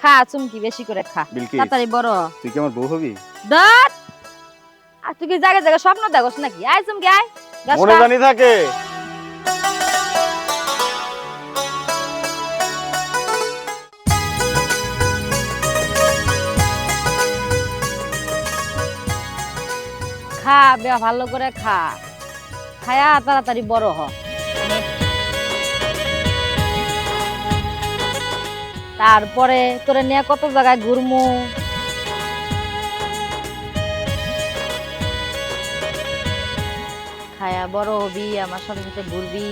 খা চুমকি বেশি করে খা। তাড়াতাড়ি বড়। তুই কি আমার বউ হবি? দাঁত আর তুই কি জায়গায় জায়গায় স্বপ্ন দেখোস নাকি? আয় চুমকি আয়। মনে। জানি থাকে। খা বেয়া ভালো করে খা। খায়া তাড়াতাড়ি বড় হ। তারপরে তোরে নিয়ে কত জায়গায় ঘুরমু? খায়া বড় হবি আমার সাথে সাথে ঘুরবি।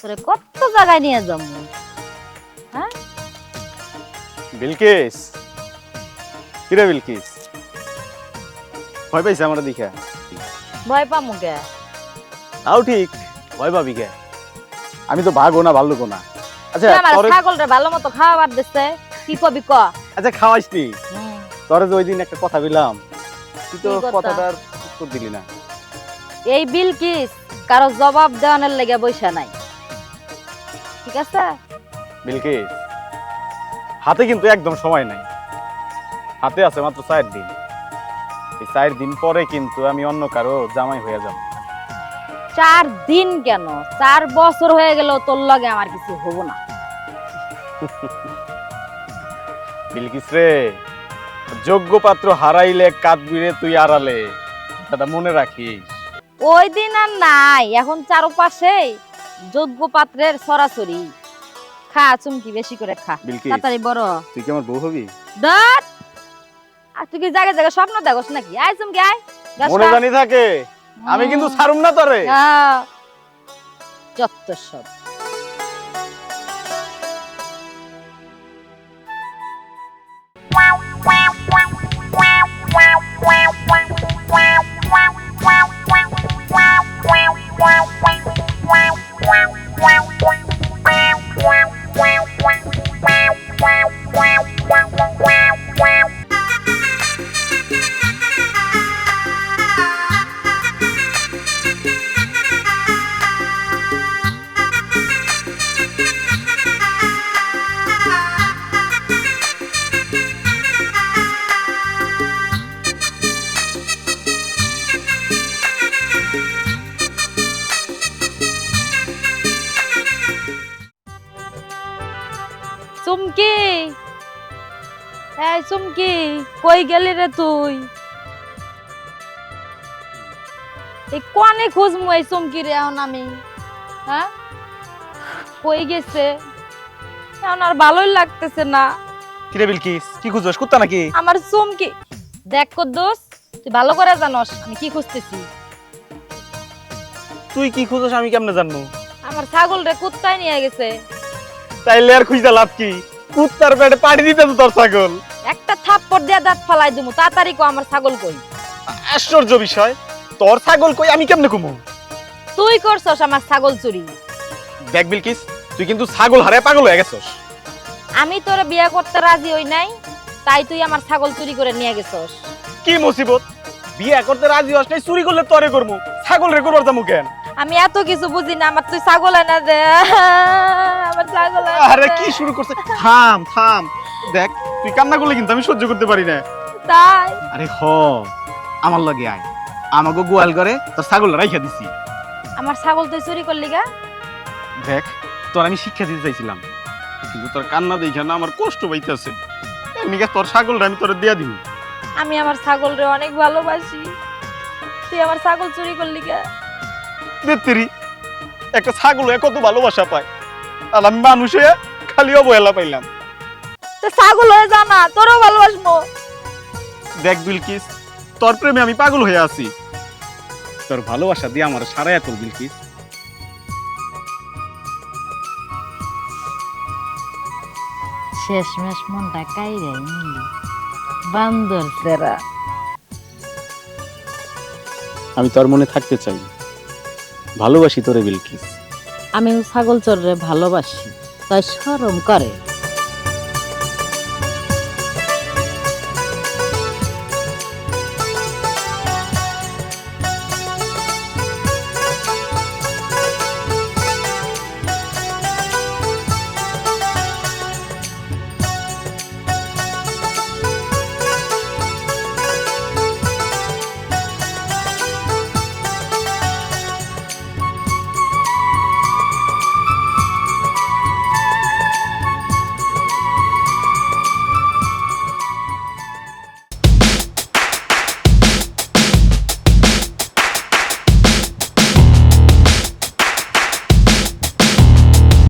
তোরে কত জায়গায় নিয়ে যাব? হ্যাঁ? বিলকিস? কিরে বিলকিস? ভয় পাইছে আমার দেখা ভয় পামু কে? তাও ঠিক ভয় পাবি কে? আমি তো ভাগো না ভালো না। আচ্ছা আমার তোরে ভালো মতো খাওয়াবার দিচ্ছে কি কবি ক? আচ্ছা খাওয়াইস নি যে ওই দিন একটা কথা বললাম তুই তো কথাটার উত্তর দিলি না। এই বিল কিস কারও জবাব দেওয়ানোর লেগে বৈশা নাই। ঠিক আছে? বিলকিস হাতে কিন্তু একদম সময় নাই। হাতে আছে মাত্র চার দিন। এই চার দিন পরে কিন্তু আমি অন্য কারও জামাই হয়ে যাব। চার দিন কেন? চার বছর হয়ে গেল তোর লগে আমার কিছু হব না। বিলকিস রে যোগ্য পাত্র হারাইলে তুই আড়ালে। সেটা মনে রাখিস। ওই দিন আর নাই এখন চারপাশে যোগ্য পাত্রের সরাসরি। খা চুমকি বেশি করে খা। বিলকিস তাড়াতাড়ি বড়। হ। তুই কি আমার বউ হবি? দাঁত আর তুই কি জায়গায় জায়গায় স্বপ্ন দেখোস নাকি? আয় চুমকি আয়। মনে জানি থাকে। আমি কিন্তু ছাড়ুম না তোরে হ্যাঁ। Wow, সব চুমকি। এই চুমকি কই গেলি রে তুই? এই কোয়ানে খুঁজমু এই চুমকি রে এখন আমি? হ্যাঁ? কই গেছে? এখন আর ভালোই লাগতেছে না। কিরে বিলকিস কি খুঁজছ কুত্তা নাকি? আমার চুমকি। দেখ কদ্দোস তুই ভালো করে জানস আমি কি খুঁজতেছি। তুই কি খুঁজছ আমি কেমনে জানব? আমার ছাগল রে কুত্তায় নিয়ে গেছে। তাইলে আর খুঁজা লাভ কি? কুত্তার পেটে পাড়ি দিতে তো তোর ছাগল। একটা থাপ্পড় দিয়ে দাঁত ফালাই দিমু তাড়াতাড়ি কো আমার ছাগল কই। আশ্চর্য বিষয় তোর ছাগল কই আমি কেমনে কমু? তুই করছস আমার ছাগল চুরি। দেখ বিলকিস তুই কিন্তু ছাগল হারে পাগল হয়ে গেছস। আমি তোরে বিয়ে করতে রাজি হই নাই তাই তুই আমার ছাগল চুরি করে নিয়ে গেছস। কি মুসিবত? বিয়ে করতে রাজি হস নাই চুরি করলে তরে করমু। ছাগল রে করবার যামু কেন? আমি এত কিছু বুঝি না আমার তুই ছাগল এনে দে। আমার ছাগল আরে কি শুরু করছে? থাম থাম। দেখ তুই কান্না করলে কিন্তু আমি সহ্য করতে পারি না। তাই? আরে হ আমার লগে আয়। আমাকে গোয়াল করে তোর ছাগল রাইখা দিছি। আমার ছাগল তুই চুরি করলি গা? দেখ তোর আমি শিক্ষা দিতে চাইছিলাম। কিন্তু তোর কান্না দেখে না আমার কষ্ট পাইতেছে। এমনিকে তোর ছাগলটা আমি তোর দিয়া দিব আমি আমার ছাগল রে অনেক ভালোবাসি। তুই আমার ছাগল চুরি করলি গা? একটা ছাগল কত ভালোবাসা পায়। আর আমি মানুষ হয়ে খালি অবহেলা পাইলাম। তো ছাগল হয়ে যা না তোরও ভালোবাসবো। দেখ বিলকিস তোর প্রেমে আমি পাগল হয়ে আছি। তোর ভালোবাসা দিয়ে আমার সারাই তোর বিলকিস। শেষ মেশ মনটা কাইরে নিলি বান্দর সেরা আমি তোর মনে থাকতে চাই। ভালোবাসি তোরে বিলকিস। আমি ছাগল চোররে ভালোবাসি তাই সরম করে।